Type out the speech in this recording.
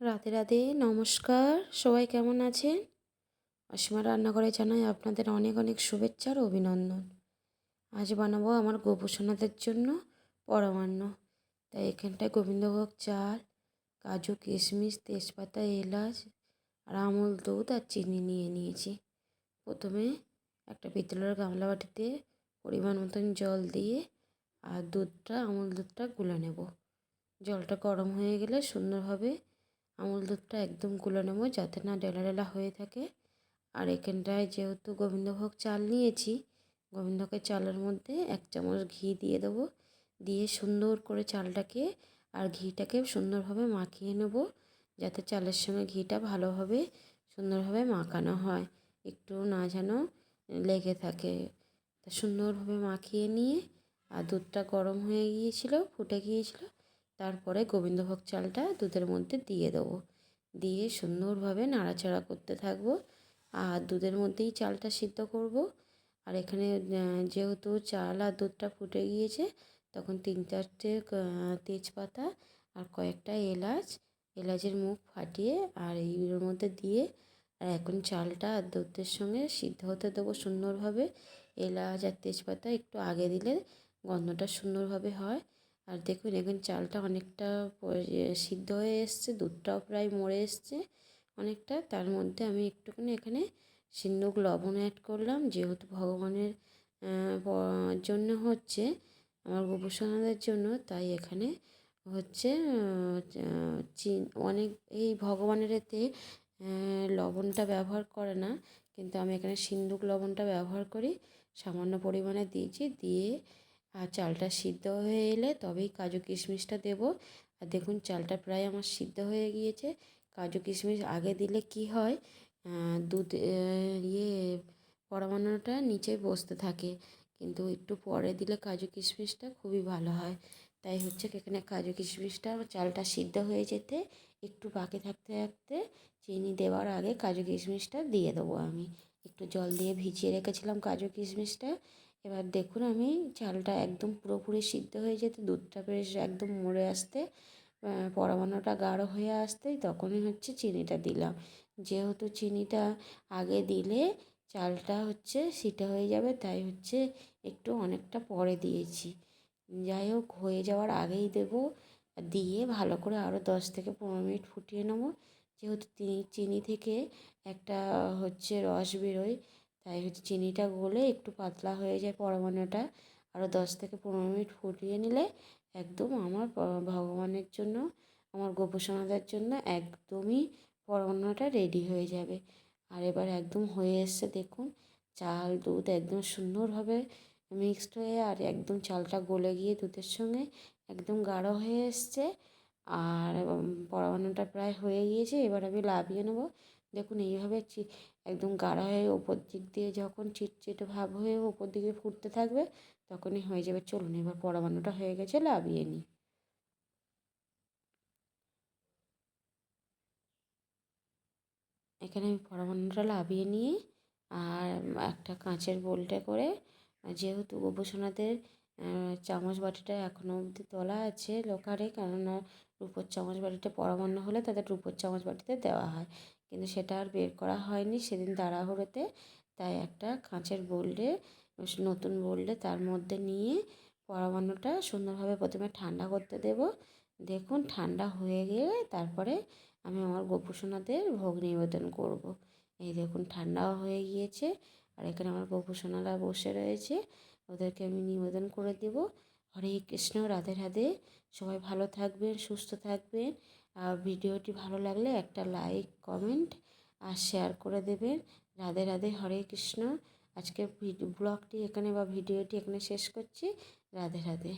রাধে রাধে, নমস্কার। সবাই কেমন আছেন? অসীমা রান্নাঘরে জানাই আপনাদের অনেক অনেক শুভেচ্ছা আর অভিনন্দন। আজ বানাবো আমার গোপোষণাদের জন্য পরমান্ন। তাই এখানটায় গোবিন্দভোগ চাল, কাজু কিশমিশ, তেজপাতা, এলাচ, আর আমুল দুধ আর চিনি নিয়ে নিয়েছি। প্রথমে একটা পিতলের গামলা বাটিতে পরিমাণ মতন জল দিয়ে আর দুধটা, আমুল দুধটা গুলে নেব। জলটা গরম হয়ে গেলে সুন্দরভাবে আমুল দুধটা একদম গুলে নেব যাতে না ডেলা ডেলা হয়ে থাকে। আর এখানটায় যেহেতু গোবিন্দভোগ চাল নিয়েছি গোবিন্দভোগের চালের মধ্যে এক চামচ ঘি দিয়ে দেবো। দিয়ে সুন্দর করে চালটাকে আর ঘিটাকে সুন্দরভাবে মাখিয়ে নেব, যাতে চালের সঙ্গে ঘিটা ভালোভাবে সুন্দরভাবে মাখানো হয়, একটু না যেন লেগে থাকে। তা সুন্দরভাবে মাখিয়ে নিয়ে, আর দুধটা গরম হয়ে গিয়েছিল, ফুটে গিয়েছিল তারপরে গোবিন্দভোগ চালটা দুধের মধ্যে দিয়ে দেবো। দিয়ে সুন্দরভাবে নাড়াচাড়া করতে থাকব আর দুধের মধ্যেই চালটা সিদ্ধ করব। আর এখানে যেহেতু চাল আর দুধটা ফুটে গিয়েছে, তখন তিন চারটে তেজপাতা আর কয়েকটা এলাচ, এলাচের মুখ ফাটিয়ে আর এইগুলোর মধ্যে দিয়ে আর এখন চালটা আর দুধের সঙ্গে সিদ্ধ হতে দেবো সুন্দরভাবে। এলাচ আর তেজপাতা একটু আগে দিলে গন্ধটা সুন্দরভাবে হয়। আর দেখুন এখন চালটা অনেকটা সিদ্ধ হয়ে এসছে, দুধটাও প্রায় মরে এসছে অনেকটা। তার মধ্যে আমি একটুখানি এখানে সিন্ধুক লবণ অ্যাড করলাম, যেহেতু ভগবানের জন্য হচ্ছে, আমার গোপসনাদের জন্য, তাই এখানে হচ্ছে অনেক, এই ভগবানের এতে লবণটা ব্যবহার করে না, কিন্তু আমি এখানে সিন্ধুক লবণটা ব্যবহার করি, সামান্য পরিমাণে দিয়েছি, দিয়ে আর চালটা সিদ্ধ হয়ে এলে তবেই কাজু কিশমিশটা দেবো। আর দেখুন, চালটা প্রায় আমার সিদ্ধ হয়ে গিয়েছে। কাজু কিশমিশ আগে দিলে কি হয়? দুধ ইয়ে পরমাণুটা নিচে বসতে থাকে। কিন্তু একটু পরে দিলে কাজু কিশমিশটা খুবই ভালো হয়। তাই হচ্ছে এখানে কাজু কিশমিশটা চালটা সিদ্ধ হয়ে যেতে একটু বাকি থাকতে থাকতে চিনি দেওয়ার আগে কাজু কিশমিশটা দিয়ে দেবো আমি। একটু জল দিয়ে ভিজিয়ে রেখেছিলাম কাজু কিশমিশটা। এবার দেখুন আমি চালটা একদম পুরোপুরি সিদ্ধ হয়ে যেতে, দুধটা বেশ একদম মরে আসতে পরমাণুটা গাঢ় হয়ে আসতেই তখনই হচ্ছে চিনিটা দিলাম। যেহেতু চিনিটা আগে দিলে চালটা হচ্ছে সিটা হয়ে যাবে, তাই হচ্ছে একটু অনেকটা পরে দিয়েছি। যাই হোক, হয়ে যাওয়ার আগেই দেব, দিয়ে ভালো করে আরও দশ থেকে পনেরো মিনিট ফুটিয়ে নেব। যেহেতু চিনি থেকে একটা হচ্ছে রস বেরোয়, তাই হচ্ছে চিনিটা গলে একটু পাতলা হয়ে যায় পরমাণুটা। আরও দশ থেকে পনেরো মিনিট ফুটিয়ে নিলে একদম আমার ভগবানের জন্য, আমার গোপসনাদের জন্য একদমই পরমাণুটা রেডি হয়ে যাবে। আর এবার একদম হয়ে এসছে দেখুন, চাল, দুধ একদম সুন্দরভাবে মিক্সড হয়ে আর একদম চালটা গলে গিয়ে দুধের সঙ্গে একদম গাঢ় হয়ে এসছে। আর পরমাণুটা প্রায় হয়ে গিয়েছে, এবার আমি লাভিয়ে নেব। দেখুন, এইভাবে একদম গাঢ় হয়ে ওপর দিক দিয়ে যখন চিটচিটে ভাব হয়ে ওপর দিকে ফুটতে থাকবে, তখনই হয়ে যাবে। চলুন, এবার পরমাণুটা হয়ে গেছে, লাভিয়ে নিই। এখানে আমি পরমাণুটা লাভিয়ে নিয়ে, আর, একটা কাঁচের বোলটে করে, যেহেতু গোপসোনাদের চামচ বাটিটা এখনও অবধি তোলা আছে লোকারে কেননা রূপোর চামচ বাটিটা পরমান্ন হলে তাদের রূপোর চামচ বাটিতে দেওয়া হয়। কিন্তু সেটা আর বের করা হয়নি সেদিন তাড়াহুড়োতে। তাই একটা কাঁচের বোল্ডে, নতুন বোল্ডে তার মধ্যে নিয়ে পরমাণুটা সুন্দরভাবে প্রথমে ঠান্ডা করতে দেব। দেখুন, ঠান্ডা হয়ে গেলে তারপরে আমি আমার গোপুসোনাদের ভোগ নিবেদন করব। এই দেখুন, ঠান্ডাও হয়ে গিয়েছে। আর এখানে আমার গোপুসোনারা বসে রয়েছে। ওদেরকে আমি নিবেদন করে দেব। হরে কৃষ্ণ, রাধে রাধে। সবাই ভালো থাকবেন, সুস্থ থাকবেন। আর ভিডিওটি ভালো লাগলে একটা লাইক, কমেন্ট আর শেয়ার করে দেবেন। রাধে রাধে, হরে কৃষ্ণ। আজকে ব্লগটি এখানে বা ভিডিওটি এখানে শেষ করছি। রাধে রাধে।